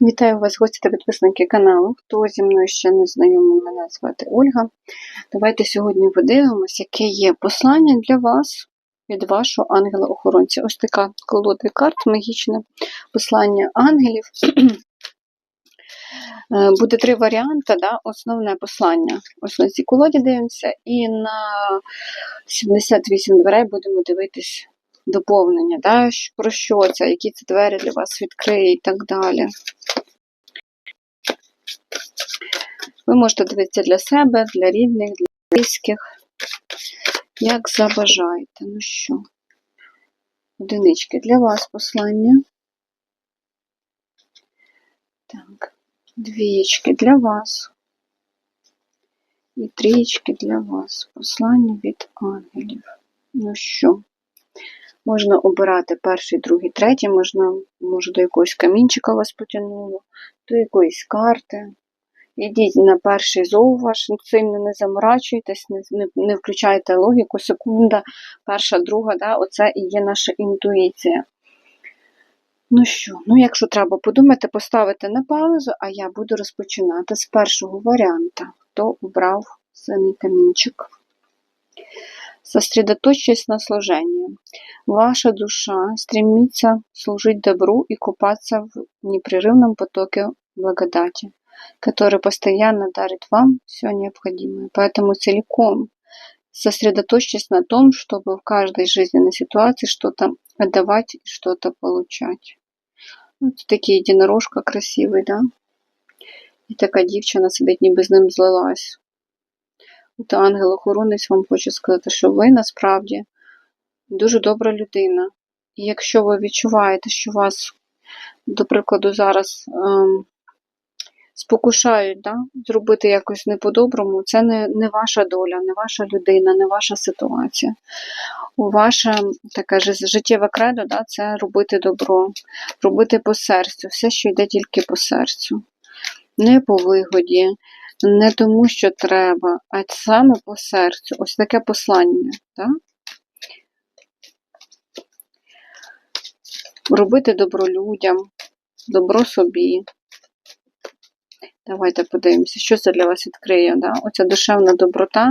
Вітаю вас, гості та підписники каналу. Хто зі мною ще не знайомий, мене звати Ольга. Давайте сьогодні подивимось, яке є послання для вас від вашого ангела-охоронця. Ось така колода карт, магічне послання ангелів. Е, Буде три варіанти, да? основне послання. Ось на цій колоді дивимося, і на 78 дверей будемо дивитись доповнення. Да? Про що це, які це двері для вас відкриє і так далі. Ви можете дивитися для себе, для рідних, для близьких, як забажаєте. Ну що, одинички для вас послання. Так, двієчки для вас. І трієчки для вас. Послання від ангелів. Ну що, можна обирати перший, другий, третій, можна, може, до якогось камінчика вас потягнуло, до якоїсь карти. Ідіть на перший зов сильно не заморачуйтесь, не, не, не включайте логіку, секунда, перша, друга, да, оце і є наша інтуїція. Ну що, ну якщо треба подумати, поставити на паузу, а я буду розпочинати з першого варіанта. Хто обрав синий камінчик? Сосредоточьтесь на служении. Ваша душа стремится служить добру и купаться в непрерывном потоке благодати, который постоянно дарит вам все необходимое. Поэтому целиком сосредоточьтесь на том, чтобы в каждой жизненной ситуации что-то отдавать и что-то получать. Вот такий единорожка красивий, да? І така дівчина сидить, ніби з ним злилась. От ангел-охоронець вам хоче сказати, що ви насправді дуже добра людина. І якщо ви відчуваєте, що вас, до прикладу, зараз ем, спокушають да, зробити якось не по-доброму, це не, не ваша доля, не ваша людина, не ваша ситуація. Таке ж життєве кредо да, це робити добро, робити по серцю, все, що йде тільки по серцю. Не по вигоді, не тому, що треба, а саме по серцю. Ось таке послання. Так? Робити добро людям, добро собі. Давайте подивимося, що це для вас відкриє. Да? Оця душевна доброта.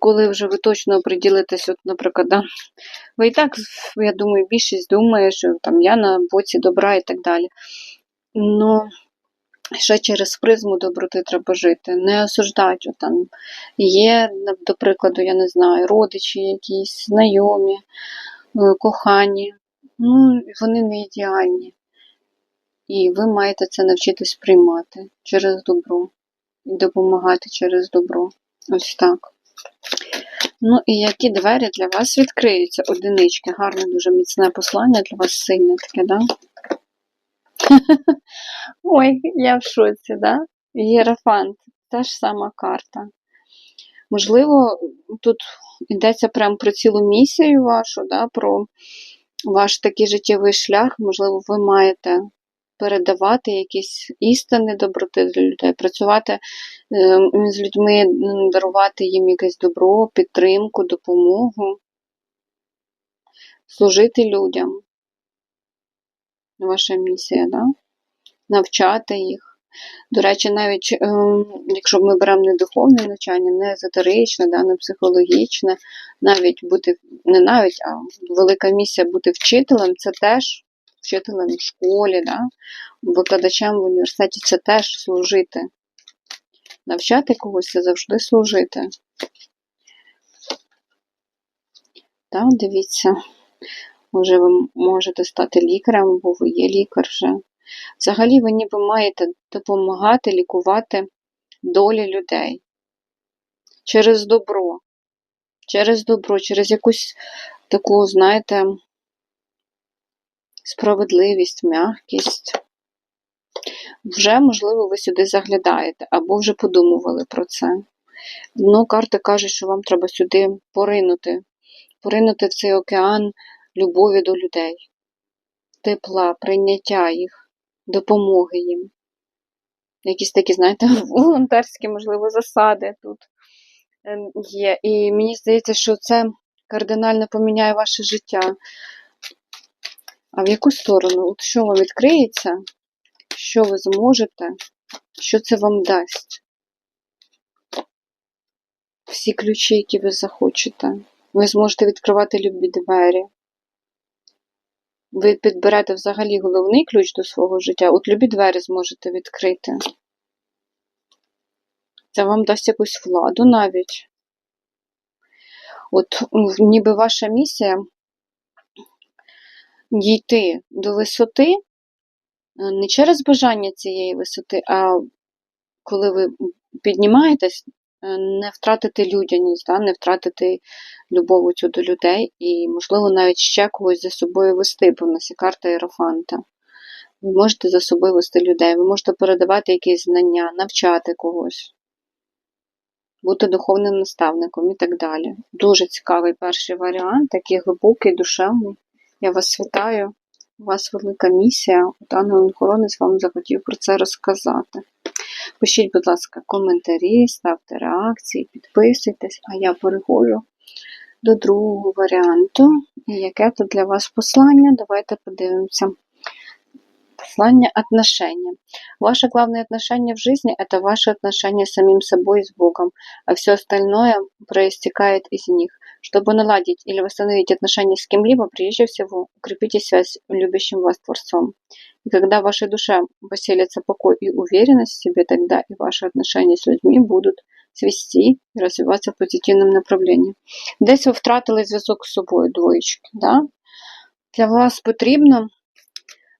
Коли вже ви точно приділитесь, от, наприклад, да, ви і так, я думаю, більшість думає, що там я на боці добра і так далі. Ну, ще через призму доброти треба жити, не осуждати. Там є, до прикладу, я не знаю, родичі якісь, знайомі, е, кохані. Ну, вони не ідеальні. І ви маєте це навчитись приймати через добро і допомагати через добро. Ось так. Ну і які двері для вас відкриються? Одинички. Гарне, дуже міцне послання для вас сильне таке, да? Ой, я в шоці, да? Єрафант, та ж сама карта. Можливо, тут йдеться прямо про цілу місію вашу, да? про ваш такий життєвий шлях. Можливо, ви маєте передавати якісь істини доброти для людей, працювати е, з людьми, дарувати їм якесь добро, підтримку, допомогу, служити людям. Ваша місія, да? навчати їх. До речі, навіть ем, якщо ми беремо не духовне навчання, не езотеричне, да, не психологічне, навіть бути, не навіть, а велика місія бути вчителем, це теж вчителем в школі, да, викладачем в університеті це теж служити. Навчати когось це завжди служити. Так, дивіться, може ви можете стати лікарем, бо ви є лікар вже. Взагалі ви ніби маєте допомагати лікувати долі людей через добро, через добро, через якусь таку, знаєте, справедливість, м'якість. Вже, можливо, ви сюди заглядаєте або вже подумували про це. Ну, карти кажуть, що вам треба сюди поринути, поринути в цей океан любові до людей, тепла, прийняття їх, допомоги їм. Якісь такі, знаєте, волонтерські, можливо, засади тут ем, є. І мені здається, що це кардинально поміняє ваше життя. А в яку сторону? От що вам відкриється? що ви зможете, що це вам дасть. Всі ключі, які ви захочете. Ви зможете відкривати любі двері. Ви підберете взагалі головний ключ до свого життя. От любі двері зможете відкрити. Це вам дасть якусь владу навіть. От ніби ваша місія дійти до висоти е, не через бажання цієї висоти, а коли ви піднімаєтесь, не втратити людяність, да, не втратити любов цю до людей і, можливо, навіть ще когось за собою вести, бо в нас є карта Єрофанта. Ви можете за собою вести людей, ви можете передавати якісь знання, навчати когось, бути духовним наставником і так далі. Дуже цікавий перший варіант, такий глибокий, душевний. Я вас вітаю. У вас велика місія. От ангел-охоронець вам захотів про це розказати. Пишіть, будь ласка, коментарі, ставте реакції, підписуйтесь, а я переходжу до другого варіанту. І яке тут для вас послання? Давайте подивимося. Послание отношения. Ваше главное отношение в жизни – это ваше отношение с самим собой и с Богом, а все остальное проистекает из них. Чтобы наладить или восстановить отношения с кем-либо, прежде всего, укрепите связь с любящим вас Творцом. И когда в вашей душе поселится покой и уверенность в себе, тогда и ваши отношения с людьми будут свести і розвиватися в позитивному направленні. Десь ви втратили зв'язок з собою, двоєчки. Да? Для вас потрібно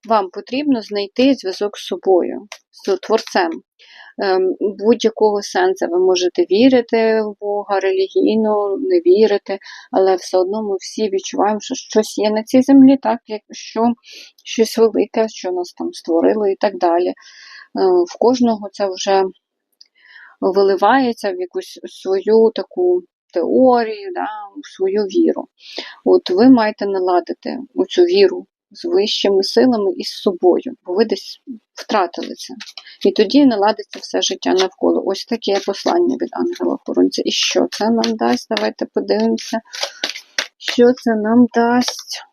вам потрібно знайти зв'язок з собою, з творцем. Ем, будь-якого сенсу ви можете вірити в Бога, релігійно, не вірити, але все одно ми всі відчуваємо, що щось є на цій землі, так, якщо щось велике, що нас там створило і так далі. Е, в кожного це вже виливається в якусь свою таку теорію, да, свою віру. От ви маєте наладити цю віру з вищими силами і з собою, бо ви десь втратили це. І тоді наладиться все життя навколо. Ось таке послання від ангела охоронця. І що це нам дасть? Давайте подивимося, що це нам дасть.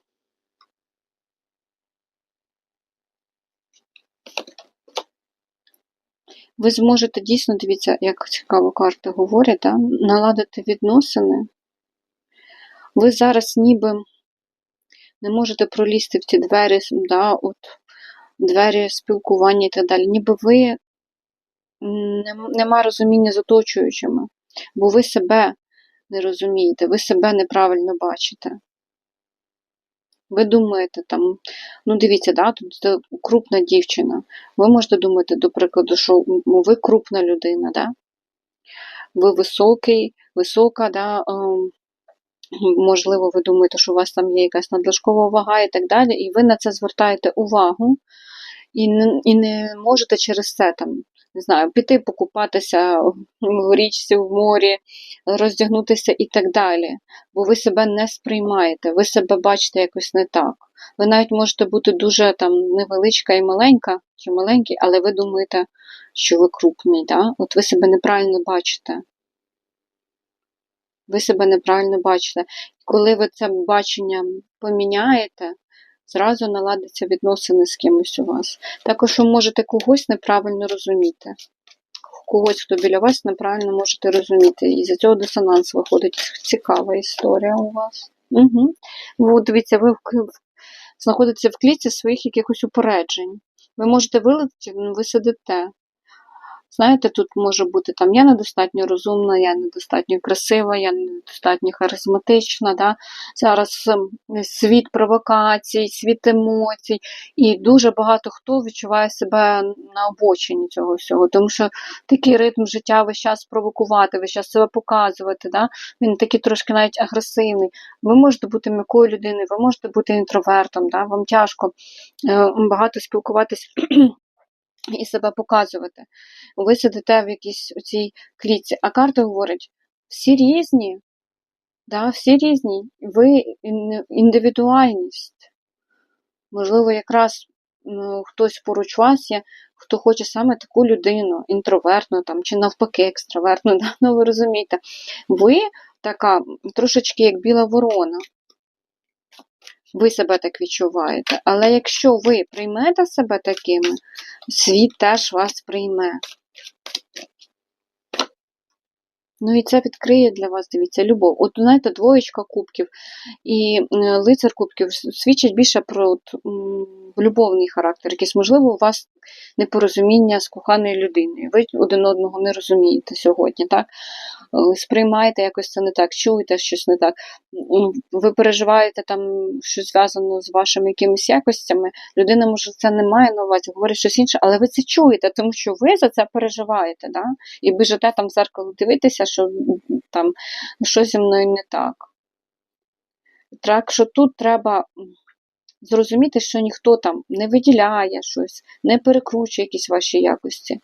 Ви зможете дійсно, дивіться, як цікаво карти говорять, да? наладити відносини. Ви зараз ніби не можете пролізти в ці двері, да, от, двері спілкування і так далі. Ніби ви нема розуміння з оточуючими, бо ви себе не розумієте, ви себе неправильно бачите. Ви думаєте, там, ну дивіться, да, тут крупна дівчина. Ви можете думати, до прикладу, що ви крупна людина, да? ви високий, висока, да, ем, можливо, ви думаєте, що у вас там є якась надлишкова вага і так далі, і ви на це звертаєте увагу і не, і не можете через це там. Не знаю, піти покупатися в річці, в морі, роздягнутися і так далі. Бо ви себе не сприймаєте, ви себе бачите якось не так. Ви навіть можете бути дуже там невеличка і маленька, чи маленький, але ви думаєте, що ви крупний. Да? От ви себе неправильно бачите ви себе неправильно бачите. Коли ви це бачення поміняєте, зразу наладиться відносини з кимось у вас. Також ви можете когось неправильно розуміти. Когось, хто біля вас неправильно можете розуміти. І за цього дисонанс виходить. Цікава історія у вас. Угу. Ви, дивіться, ви знаходитеся в клітці своїх якихось упереджень. Ви можете вилетіти, ви сидите. Знаєте, тут може бути там я недостатньо розумна, я недостатньо красива, я недостатньо харизматична. Да? Зараз ем, світ провокацій, світ емоцій, і дуже багато хто відчуває себе на обочині цього всього, тому що такий ритм життя весь час провокувати, весь час себе показувати. Да? Він такий трошки навіть агресивний. Ви можете бути м'якою людиною, ви можете бути інтровертом, да? вам тяжко е, багато спілкуватись і себе показувати. Ви сидите в якійсь цій клітці, а карта говорить, всі різні, да, всі різні, ви індивідуальність. Можливо, якраз ну, хтось поруч вас є, хто хоче саме таку людину, інтровертну там, чи навпаки, екстравертну, да? ну ви розумієте, ви така трошечки як біла ворона ви себе так відчуваєте. Але якщо ви приймете себе такими, світ теж вас прийме. Ну і це відкриє для вас, дивіться, любов. От, знаєте, двоєчка кубків і лицар кубків свідчить більше про от, любовний характер. Якийсь, можливо, у вас непорозуміння з коханою людиною. Ви один одного не розумієте сьогодні, так? Сприймаєте якось це не так, чуєте щось не так. Ви переживаєте там щось зв'язано з вашими якимись якостями. Людина, може, це не має на увазі, говорить щось інше, але ви це чуєте, тому що ви за це переживаєте, да? і біжите там в зеркало дивитися, що там що зі мною не так. Так що тут треба зрозуміти, що ніхто там не виділяє щось, не перекручує якісь ваші якості.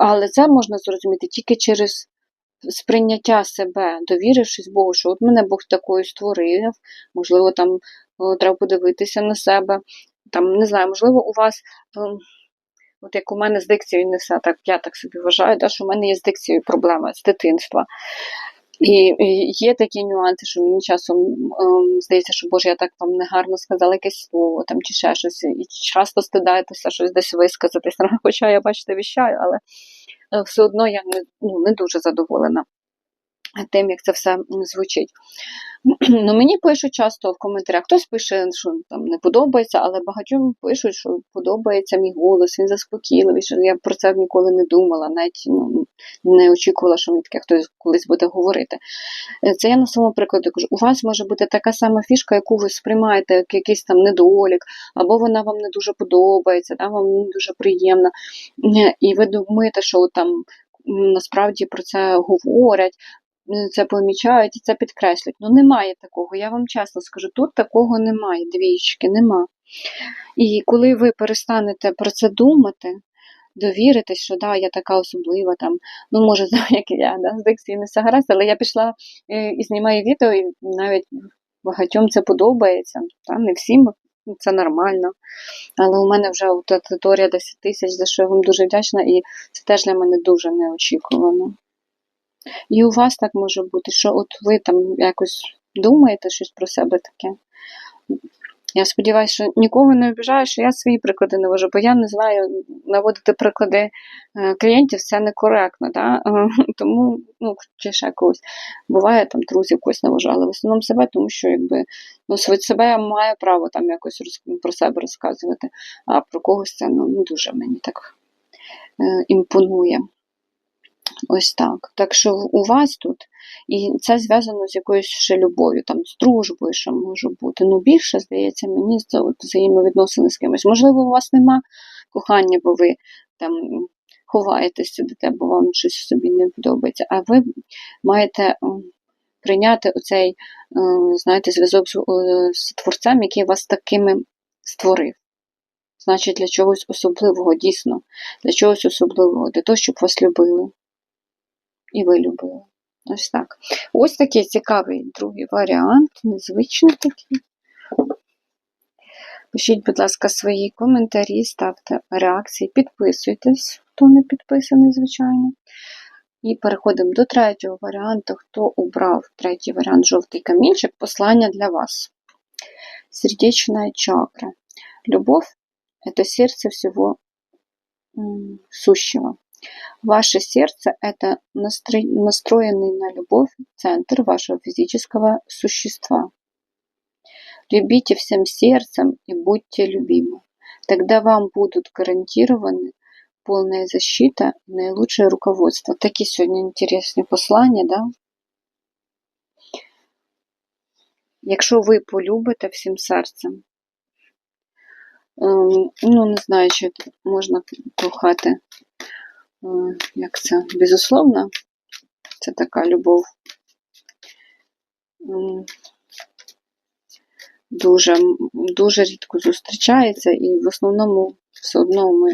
Але це можна зрозуміти тільки через сприйняття себе, довірившись Богу, що от мене Бог такою створив, можливо, там треба подивитися на себе. Там, не знаю, можливо, у вас. От як у мене з дикцією не все так, я так собі вважаю, да, що в мене є з дикцією проблема з дитинства. І, і є такі нюанси, що мені часом ем, здається, що Боже, я так вам негарно сказала якесь слово там чи ще щось, і часто стидаєтеся щось десь висказатись, хоча я бачите, віщаю, але е, все одно я не, ну, не дуже задоволена тим, як це все звучить. Ну, мені пишуть часто в коментарях, хтось пише, що там не подобається, але багатьом пишуть, що подобається мій голос, він заспокійливий, що я про це ніколи не думала, навіть ну, не очікувала, що мені таке хтось колись буде говорити. Е, Це я на своєму прикладі кажу. У вас може бути така сама фішка, яку ви сприймаєте як якийсь там недолік, або вона вам не дуже подобається, да, вам не дуже приємна. Е, І ви думаєте, що там насправді про це говорять, це помічають і це підкреслюють. Ну немає такого. Я вам чесно скажу, тут такого немає, двічки, нема. І коли ви перестанете про це думати, довіритесь, що да, я така особлива, там, ну може, як і я, да, з дикції не все гаразд, але я пішла е, і знімаю відео, і навіть багатьом це подобається. Та, не всім ну, це нормально. Але у мене вже аудиторія 10 тисяч, за що я вам дуже вдячна, і це теж для мене дуже неочікувано. І у вас так може бути, що от ви там якось думаєте щось про себе таке. Я сподіваюся, що нікого не обіжаю, що я свої приклади навожу, бо я не знаю, наводити приклади е, клієнтів це некоректно, да? Тому, ну, чи ще когось. Буває там друзів когось навожу, але в основному себе, тому що якби ну, себе я маю право там якось роз, про себе розказувати, а про когось це ну, не дуже мені так е, імпонує. Ось так. Так що у вас тут, і це зв'язано з якоюсь ще любов'ю, там, з дружбою, що може бути. Ну, більше, здається, мені взаємовідносини з кимось. Можливо, у вас нема кохання, бо ви там ховаєтесь сидите, бо вам щось собі не подобається. А ви маєте прийняти оцей, е, знаєте, зв'язок з, з творцем, який вас такими створив. Значить, для чогось особливого, дійсно, для чогось особливого, для того, щоб вас любили і ви любили. Ось так. Ось такий цікавий другий варіант, незвичний такий. Пишіть, будь ласка, свої коментарі, ставте реакції, підписуйтесь, хто не підписаний, звичайно. І переходимо до третього варіанту. Хто обрав третій варіант жовтий камінчик, послання для вас. Сердечная чакра. Это сердце всего м, сущего. Ваше сердце – это настро- настроенный на любовь центр вашего физического существа. Любите всем сердцем и будьте любимы. Тогда вам будут гарантированы полная защита и наилучшее руководство. Такие сегодня интересные послания, да? Якщо ви полюбите всім серцем, ем, ну, не знаю, тут можна кохати, як це, безусловно, це така любов. Дуже, дуже рідко зустрічається, і в основному все одно ми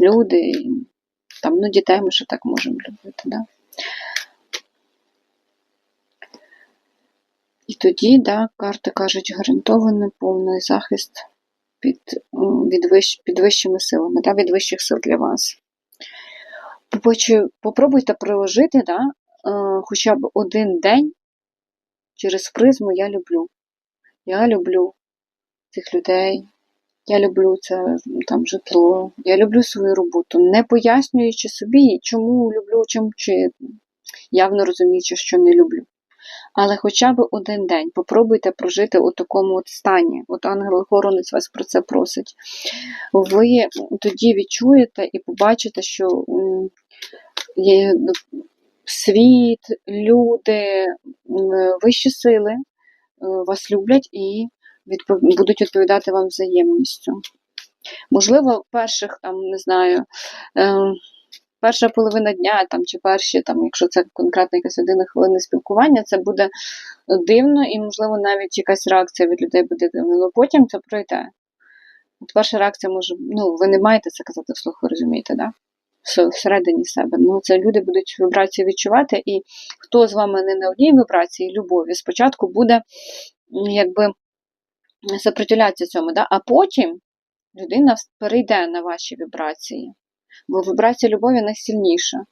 люди, і там, ну, дітей ми ще так можемо любити, да? І тоді, да, карти кажуть, гарантований повний захист під, від, вищ, під вищими силами, да, від вищих сил для вас. Побачу- Попробуйте приложити да, е, хоча б один день через призму я люблю. Я люблю цих людей, Я люблю це там житло, я люблю свою роботу, не пояснюючи собі, чому люблю, чим чи явно розуміючи, що не люблю. Але хоча б один день попробуйте прожити у такому от стані. От ангел-охоронець вас про це просить. Ви тоді відчуєте і побачите, що є світ, люди, вищі сили е, вас люблять і будуть відповідати вам взаємністю. Можливо, перших, там, не знаю, ем, перша половина дня там, чи перші, там, якщо це конкретна якась година хвилини спілкування, це буде дивно і, можливо, навіть якась реакція від людей буде дивна. Але потім це пройде. От Перша реакція може, ну, ви не маєте це казати вслух, ви розумієте, да? всередині себе. Ну, Це люди будуть вібрації відчувати, і хто з вами не на одній вібрації любові, спочатку буде якби сопротивлятися цьому, да? а потім людина перейде на ваші вібрації бо вібрація любові найсильніша.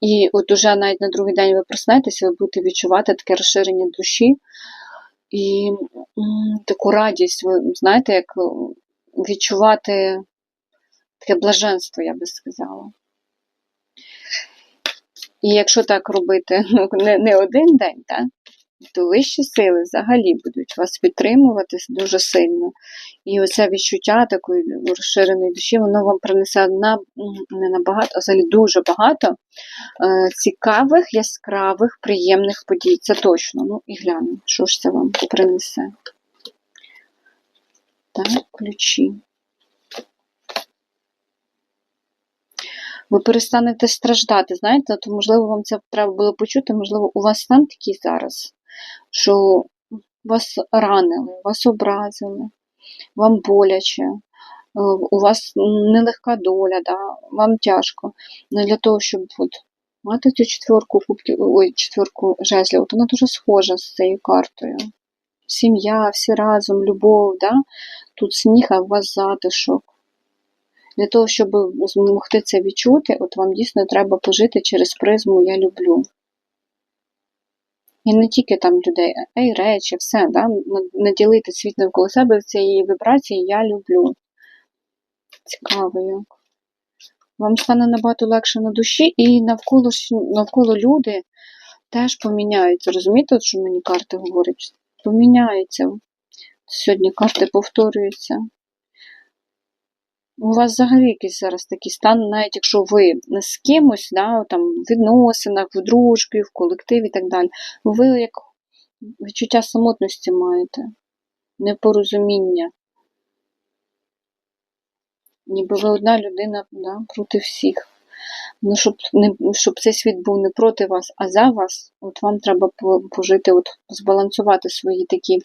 І от уже навіть на другий день ви проснетеся, ви будете відчувати таке розширення душі і таку радість, ви знаєте, як відчувати таке блаженство, я би сказала. І якщо так робити ну, не не один день, так, то вищі сили взагалі будуть вас підтримувати дуже сильно. І оце відчуття такої розширеної душі, воно вам принесе на, не набагато, а взагалі дуже багато е, цікавих, яскравих, приємних подій. Це точно. Ну і глянемо, що ж це вам принесе. Так, ключі. Ви перестанете страждати, знаєте, то, можливо, вам це треба було почути, можливо, у вас стан такий зараз, що вас ранили, вас образили, вам боляче, е, у вас нелегка доля, да, вам тяжко. Не для того, щоб от, мати цю четверку кубків, ой, четверку жезлів, от вона дуже схожа з цією картою. Сім'я, всі разом, любов, да? тут сніг, а у вас затишок. Для того, щоб змогти це відчути, от вам дійсно треба пожити через призму Я люблю. І не тільки там людей, а й речі, все, да? наділити світ навколо себе цієї вібрації я люблю. Цікаво як. Вам стане набагато легше на душі, і навколо навколо люди теж поміняються. Розумієте, що мені карти говорять? Поміняються. Сьогодні карти повторюються. У вас взагалі якийсь зараз такий стан, навіть якщо ви з кимось, да, там, в відносинах, в дружбі, в колективі і так далі, ви як відчуття самотності маєте, непорозуміння. Ніби ви одна людина да, проти всіх. Ну, Щоб не, щоб цей світ був не проти вас, а за вас, от вам треба пожити, от збалансувати свої такі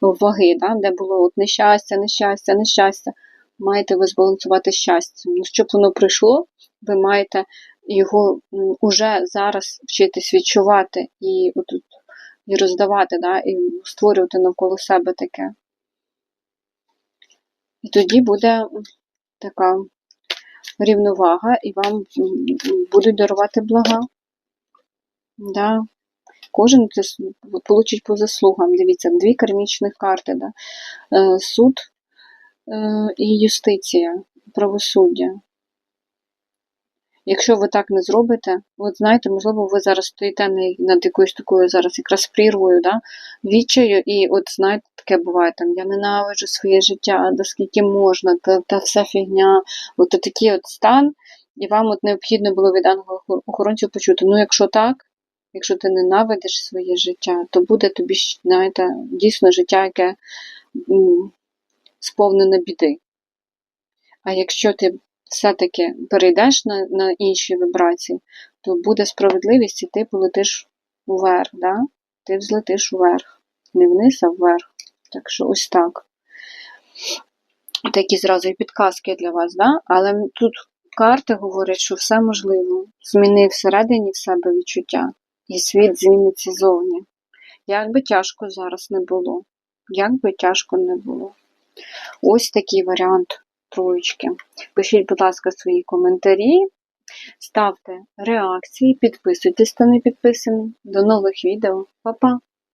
ваги, да, де було от нещастя, нещастя, нещастя маєте ви збалансувати щастя. Ну, щоб воно прийшло, ви маєте його уже зараз вчитись відчувати і отут, і роздавати, да, і створювати навколо себе таке. І тоді буде така рівновага, і вам будуть дарувати блага. Да. Кожен це получить по заслугам. Дивіться, дві кармічних карти. Да. Е, суд і юстиція, правосуддя. Якщо ви так не зробите, от знаєте, можливо, ви зараз стоїте над якоюсь такою зараз якраз прірвою, да, відчаю, і от знаєте, таке буває там, я ненавиджу своє життя, до скільки можна, та, та вся фігня, от такий от стан, і вам от необхідно було від ангела-охоронців почути, ну якщо так, якщо ти ненавидиш своє життя, то буде тобі, знаєте, дійсно життя, яке сповнена біди. А якщо ти все-таки перейдеш на на інші вібрації, то буде справедливість і ти полетиш вверх. Да? Ти взлетиш вверх. Не вниз, а вверх. Так що ось так. Такі зразу і підказки для вас, да? але тут карти говорять, що все можливо. Зміни всередині в себе відчуття, і світ зміниться зовні. Як би тяжко зараз не було, як би тяжко не було. Ось такий варіант троєчки. Пишіть, будь ласка, свої коментарі, ставте реакції, підписуйтесь, хто не підписаний. До нових відео. Па-па!